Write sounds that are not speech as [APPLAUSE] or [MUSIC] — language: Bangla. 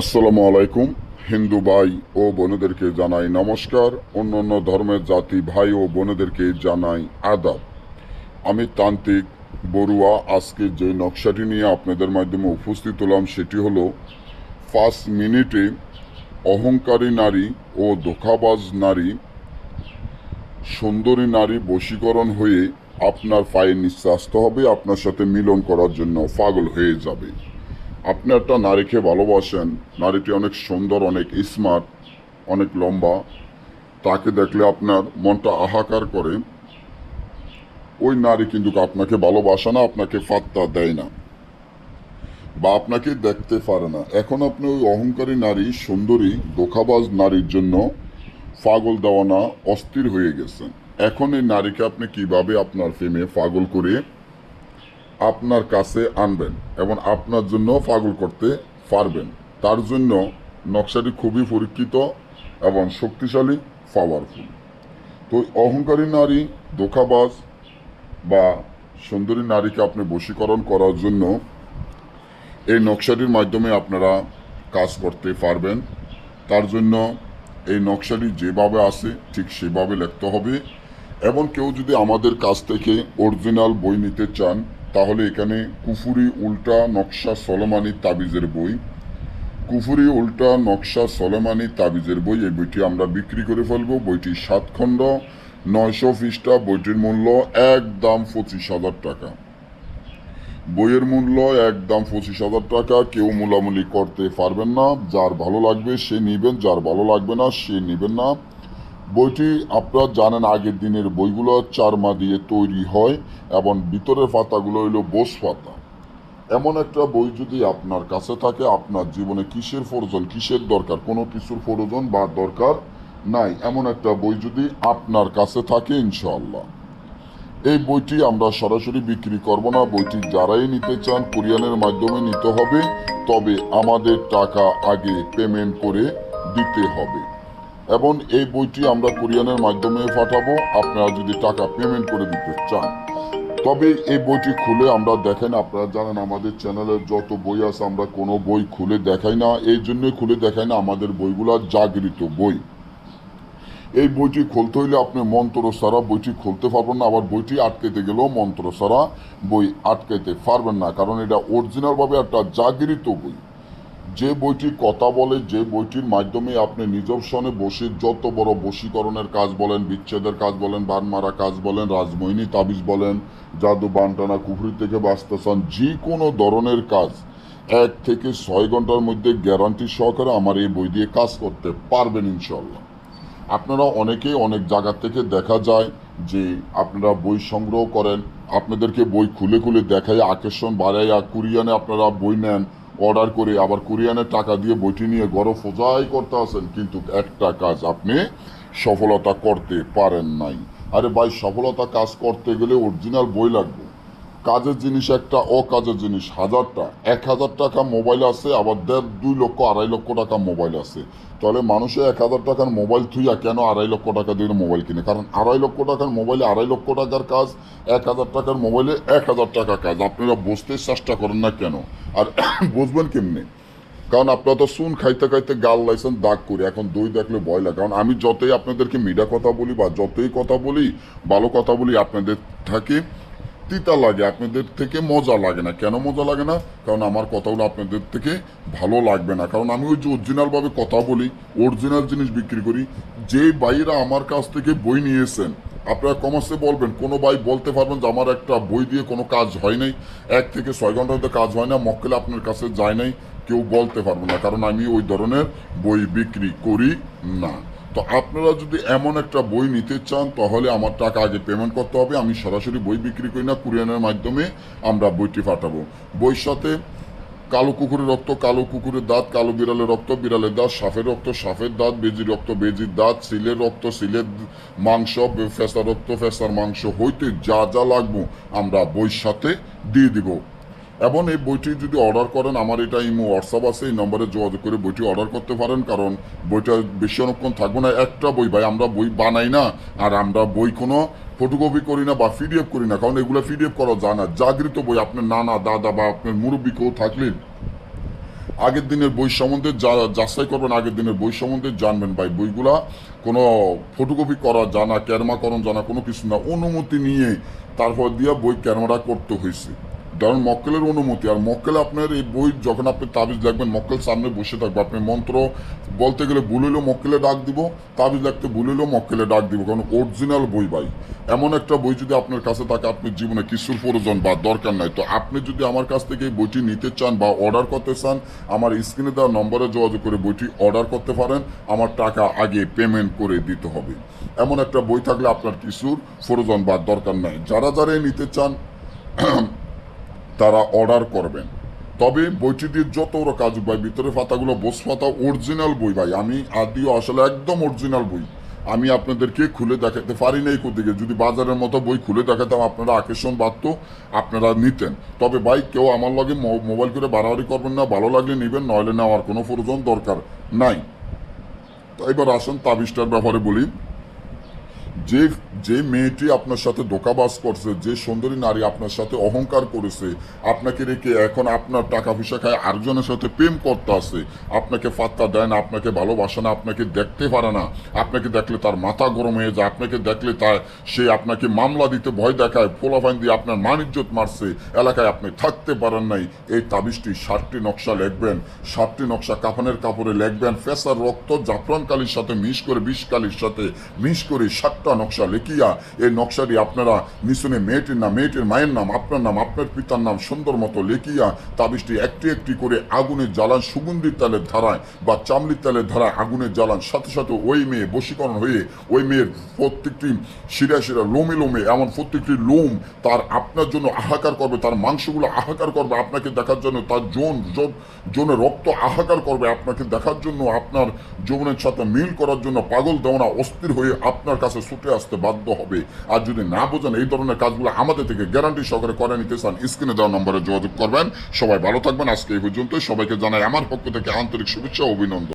আসসালামু আলাইকুম। হিন্দু ভাই ও বোনেদেরকে জানাই নমস্কার। অন্য অন্য ধর্মের জাতি ভাই ও বোনেদেরকে জানাই আদাব। আমি তান্ত্রিক বড়ুয়া। আজকে যে নকশাটি নিয়ে আপনাদের মাধ্যমে উপস্থিত হলাম সেটি হলো, পাঁচ মিনিটে অহংকারী নারী ও ধোকাবাজ নারী, সুন্দরী নারী বশীকরণ হয়ে আপনার পায়ে নিচে আসতে হবে। আপনার সাথে মিলন করার জন্য পাগল হয়ে যাবে। আপনি একটা নারীকে ভালোবাসেন, নারীটি অনেক সুন্দর, অনেক স্মার্ট অনেক লম্বা। তাকে দেখলে আপনার মনটা আহাকার করে। ওই নারী কিন্তু আপনাকে ভালোবাসে না, আপনাকে ফাত্তা দেয় না। বা আপনাকে দেখতে পারে না। এখন আপনি ওই অহংকারী নারী, সুন্দরী দোকাবাজ নারীর জন্য পাগল দেওয়ানা অস্থির হয়ে গেছেন। এখন এই নারীকে আপনি কীভাবে আপনার প্রেমে পাগল করে আপনার কাছে আনবেন এবং আপনার জন্য পাগল করতে পারবেন। তার জন্য নকশাটি খুবই পরীক্ষিত এবং শক্তিশালী পাওয়ারফুল তো অহংকারী নারী, ধোকাবাজ বা সুন্দরী নারীকে আপনি বশীকরণ করার জন্য এই নকশাটির মাধ্যমে আপনারা কাজ করতে পারবেন। তার জন্য এই নকশাটি যেভাবে আসে ঠিক সেভাবে লিখতে হবে এবং কেউ যদি আমাদের কাছ থেকে অরিজিনাল বই নিতে চান তাহলে এখানে কুফুরি উল্টা নকশা সলমানি তাবিজের বই। কুফুরি উল্টা নকশা সলেমানি তাবিজের বই, এই বইটি আমরা বিক্রি করে ফেলব। বইটি সাত খণ্ড, নয়শো পৃষ্ঠা, বইটির মূল্য একদম পঁচিশ হাজার টাকা। বইয়ের মূল্য একদম পঁচিশ হাজার টাকা। কেউ মূলামূলি করতে পারবেন না। যার ভালো লাগবে সে নিবেন, যার ভালো লাগবে না সে নিবেন না। বইটি আপনারা জানেন আগের দিনের বইগুলো চারমা দিয়ে তৈরি হয় এবং ভিতরের পাতাগুলো হইল বোস পাতা। এমন একটা বই যদি আপনার কাছে থাকে, আপনার জীবনে কিসের প্রয়োজন, কিসের দরকার, কোনো কিছুর প্রয়োজন বা দরকার নাই, এমন একটা বই যদি আপনার কাছে থাকে, ইনশাআল্লাহ। এই বইটি আমরা সরাসরি বিক্রি করব না, বইটি যারাই নিতে চান, কোরিয়ানের মাধ্যমে নিতে হবে, তবে আমাদের টাকা আগে পেমেন্ট করে দিতে হবে। এবং এই বইটি আমরা কোরিয়ানের মাধ্যমে পাঠাবো। আপনারা যদি টাকা পেমেন্ট করে দিতে চান। তবে এই বইটি খুলে আমরা দেখেন, আপনারা জানেন আমাদের চ্যানেলের যত বই আছে, আমরা কোনো বই খুলে দেখাই না। এই জন্যই খুলে দেখাই না, আমাদের বইগুলো জাগৃত বই। এই বইটি খুলতে হইলে আপনি মন্ত্র সারা বইটি খুলতে পারবেন না। আবার বইটি আটকাইতে গেলেও মন্ত্র সারা বই আটকাইতে পারবেন না। কারণ এটা অরিজিনালভাবে একটা জাগৃত বই। যে বইটি কথা বলে, যে বইটির মাধ্যমে আপনি নিজস্বনে বসে যত বড় বশীকরণের কাজ বলেন, বিচ্ছেদের কাজ বলেন, বান মারা কাজ বলেন রাজমোহিনী তাবিজ বলেন, জাদু বান্টানা কুফরি থেকে বাঁচতেছেন, যে কোনো ধরনের কাজ এক থেকে ছয় ঘণ্টার মধ্যে গ্যারান্টি সহকারে আমার এই বই দিয়ে কাজ করতে পারবেন ইনশাল্লাহ আপনারা অনেকেই অনেক জায়গা থেকে দেখা যায় যে আপনারা বই সংগ্রহ করেন, আপনাদেরকে বই খুলে খুলে দেখায়, আকর্ষণ বাড়াইয়া কুরিয়ানে আপনারা বই নেন অর্ডার করে আবার কোরিয়ানের টাকা দিয়ে বইটি নিয়ে গড় ফোজাই করতে আসেন কিন্তু একটা কাজ আপনি সফলতা করতে পারেন নাই। আরে ভাই, সফলতা কাজ করতে গেলে অরিজিনাল বই লাগবে। কাজের জিনিস একটা, অকাজের জিনিস, হাজারটা। এক হাজার টাকা মোবাইল আছে, আবার দেড়, দুই লক্ষ, আড়াই লক্ষ টাকা মোবাইল আছে। তাহলে মানুষে এক হাজার টাকার মোবাইল থুইয়া কেন আড়াই লক্ষ টাকা দিয়ে মোবাইল কিনে? কারণ আড়াই লক্ষ টাকার মোবাইলে আড়াই লক্ষ টাকার কাজ, এক হাজার টাকার মোবাইলে এক হাজার টাকা কাজ। আপনারা বুঝতে চেষ্টা করেন না কেন? আর [COUGHS] বুঝবেন কেমনি? কারণ আপনারা তো শুন খাইতে খাইতে গাল লাইছেন, দাগ করে। এখন দই দেখলে ভয় লাগে। কারণ আমি যতই আপনাদেরকে মিডা কথা বলি বা যতই কথা বলি, ভালো কথা বলি আপনাদের থাকে তিতা লাগে, আপনাদের থেকে মজা লাগে না। কেন মজা লাগে না? কারণ আমার কথাগুলো আপনাদের থেকে ভালো লাগবে না। কারণ আমি ওই যে অরিজিনালভাবে কথা বলি অরিজিনাল জিনিস বিক্রি করি, যে বাইরা আমার কাছ থেকে বই নিয়েছেন আপনারা কমার্সে বলবেন, কোনো ভাই বলতে পারবেন যে আমার একটা বই দিয়ে কোনো কাজ হয় নাই, এক থেকে ছয় ঘণ্টার মধ্যে কাজ হয় না, মক্কেলে আপনার কাছে যায় নাই, কেউ বলতে পারব না, কারণ আমি ওই ধরনের বই বিক্রি করি না। তো আপনারা যদি এমন একটা বই নিতে চান, তাহলে আমার টাকা আগে পেমেন্ট করতে হবে। আমি সরাসরি বই বিক্রি করি না কুরিয়ানের মাধ্যমে আমরা বইটি পাঠাবো। বইয়ের সাথে কালো কুকুরের রক্ত, কালো কুকুরের দাঁত, কালো বিড়ালের রক্ত, বিড়ালের দাঁত, সাপের রক্ত, সাপের দাঁত, বেজির রক্ত, বেজির দাঁত, সিলের রক্ত, সিলের মাংস ফেসার রক্ত, ফেসার মাংস হইতে যা যা লাগবো আমরা বইয়ের সাথে দিয়ে দিব। এবং এই বইটি যদি অর্ডার করেন, আমার এটা ইমো হোয়াটসঅ্যাপ আছে, এই নম্বরে যোগাযোগ করে বইটি অর্ডার করতে পারেন, কারণ বইটা বেশি অনেকক্ষণ থাকব না। একটা বই, ভাই, আমরা বই বানাই না, আর আমরা বই কোনো ফটোকপি করি না বা পিডিএফ করি না, কারণ এগুলো পিডিএফ করা যায় না। জাগৃত বই, আপনার নানা দাদা বা আপনার মুরব্বী কেউ থাকলেন আগের দিনের বই সম্বন্ধে যা- যাচাই করবেন, আগের দিনের বই সম্বন্ধে জানবেন, ভাই। বইগুলা কোনো ফটোকপি করা জানা ক্যারমাকরণ জানা কোনো কিছু না। অনুমতি নিয়ে তারপর দিয়ে বই ক্যারমারা করতে হয়েছে ধরুন মক্কেলের অনুমতি, আর মক্কেল আপনার এই বই যখন আপনি তাবিজ লাগবেন মক্কেল সামনে বসে থাকবে। আপনি মন্ত্র বলতে গেলে ভুল হইলেও মক্কেলে ডাক দিব, তাবিজ লাগতে ভুল হইলেও মক্কেলে ডাক দিব, কারণ অরিজিনাল বই ভাই। এমন একটা বই যদি আপনার কাছে থাকে আপনার জীবনে কিছুর প্রয়োজন বা দরকার নাই। তো আপনি যদি আমার কাছ থেকে এই বইটি নিতে চান বা অর্ডার করতে চান, আমার স্ক্রিনে দেওয়া নম্বরে যোগাযোগ করে বইটি অর্ডার করতে পারেন। আমার টাকা আগে পেমেন্ট করে দিতে হবে। এমন একটা বই থাকলে আপনার কিছুর প্রয়োজন বা দরকার নাই। যারা যারা নিতে চান তারা অর্ডার করবেন। তবে বইটি দিয়ে যত ওরা কাজ ভাই ভিতরে পাতাগুলো, বোস পাতা অরিজিনাল বই ভাই। আমি আদিও আসলে একদম অরিজিনাল বই। আমি আপনাদেরকে খুলে দেখাতে পারি নাই কোথেকে যদি বাজারের মতো বই খুলে দেখাতাম, আপনারা আকর্ষণ বাড়ত, আপনারা নিতেন। তবে ভাই, কেউ আমার লগে মোবাইল করে বাড়াবাড়ি করবেন না, ভালো লাগলে নেবেন, নইলে নেওয়ার কোনো প্রয়োজন দরকার নাই। তো এবার আসুন তাবিজটার ব্যাপারে বলি। যে যে মেয়েটি আপনার সাথে ধোকাবাজ করছে, যে সুন্দরী নারী আপনার সাথে অহংকার করেছে, আপনাকে রেখে এখন আপনার টাকা পয়সা খায় আরেকজনের সাথে প্রেম করতে আসে আপনাকে ফাত্তা দেয় না, আপনাকে ভালোবাসে না, আপনাকে দেখতে পারে না, আপনাকে দেখলে তার মাথা গরম হয়ে যায়, আপনাকে দেখলে তার, সে আপনাকে মামলা দিতে ভয় দেখায় ফোলাফাইন দিয়ে আপনার মান ইজ্জত মারছে, এলাকায় আপনি থাকতে পারেন নাই, এই তাবিজটি ষাটটি নকশা লিখবেন ষাটটি নকশা কাফনের কাপড়ে লিখবেন, ফেসার রক্ত জাফরান কালির সাথে মিশ করে, বিষ কালির সাথে মিশ করে ষাটটা নকশা লিখিয়া, এই নকশাটি আপনারা নিচনে মেয়েটির নাম, মেয়েটির মায়ের নাম, আপনার নাম, আপনার পিতার নাম সুন্দর মতো লিখিয়া, তাবিজটি একটি একটি করে আগুনের জ্বালান, সুগন্ধির তেলের ধারায় বা চামড়ির তেলের ধারায় আগুনের জ্বালান, সাথে সাথে ওই মেয়ে বশীকরণ হয়ে, ওই মেয়ের প্রত্যেকটি শিরা শিরা লোমে লোমে, এমন প্রত্যেকটি লোম তার আপনার জন্য আহাকার করবে, তার মাংসগুলো আহাকার করবে, আপনাকে দেখার জন্য তার জোন জোনে রক্ত আহাকার করবে, আপনাকে দেখার জন্য আপনার যৌবনের সাথে মিল করার জন্য পাগল দেওয়া অস্থির হয়ে আপনার কাছে ছুটে আসতে বাধ্য হবে। আর যদি না বোঝেন এই ধরনের কাজগুলো আমাদের থেকে গ্যারান্টি সহকারে করে নিতে চান স্ক্রিনে দেওয়া নম্বরে যোগাযোগ করবেন। সবাই ভালো থাকবেন। আজকে এই পর্যন্ত সবাইকে জানাই আমার পক্ষ থেকে আন্তরিক শুভেচ্ছা অভিনন্দন।